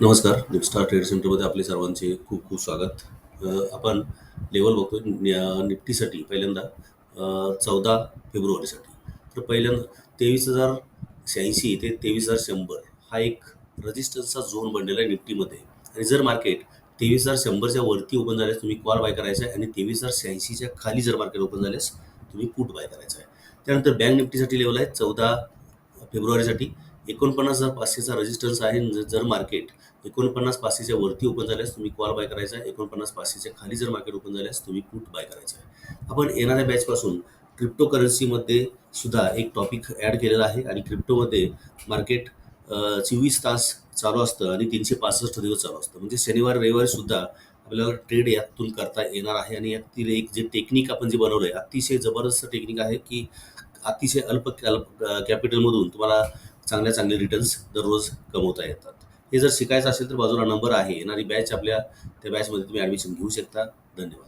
नमस्कार निपस्टार ट्रेड सेंटरमध्ये आपले सर्वांचे खूप खूप स्वागत. आपण लेवल बघतो निफ्टीसाठी पहिल्यांदा चौदा फेब्रुवारीसाठी. तर पहिल्यांदा तेवीस हजार शहाऐंशी ते तेवीस हजार शंभर हा एक रजिस्टन्सचा झोन बनलेला आहे निफ्टीमध्ये. आणि जर मार्केट तेवीस हजार शंभरच्या वरती ओपन झाल्यास तुम्ही कॉल बाय करायचा आहे. आणि तेवीस हजार शहाऐंशीच्या खाली जर मार्केट ओपन झाल्यास तुम्ही पुट बाय करायचा आहे. त्यानंतर बँक निफ्टीसाठी लेवल आहे चौदा फेब्रुवारीसाठी. एकोणपन्नास हजार पाचशेचा रेजिस्टन्स आहे. जर मार्केट एकोणपन्नास पाचशेच्या वरती ओपन झाल्यास तुम्ही कॉल बाय करायचा आहे. एकोणपन्नास पाचशेच्या खाली जर मार्केट ओपन झाल्यास तुम्ही पुट बाय करायचा आहे. आपण येणाऱ्या बॅचपासून क्रिप्टो करन्सीमध्ये सुद्धा एक टॉपिक ॲड केलेला आहे आणि क्रिप्टोमध्ये मार्केट चोवीस तास चालू असतं आणि तीनशे पासष्ट दिवस चालू असतं. म्हणजे शनिवार रविवारी सुद्धा आपल्याला ट्रेड यातून करता येणार आहे आणि यातील एक जे टेक्निक आपण जे बनवलं आहे अतिशय जबरदस्त टेक्निक आहे की अतिशय अल्प अल्प कॅपिटलमधून तुम्हाला चांगल्या चांगले रिटर्न्स दररोज कमवता येतात. हे जर शिकायचं असेल तर बाजूला नंबर आहे. येणारी बॅच आपल्या त्या बॅचमध्ये तुम्ही ॲडमिशन घेऊ शकता. धन्यवाद.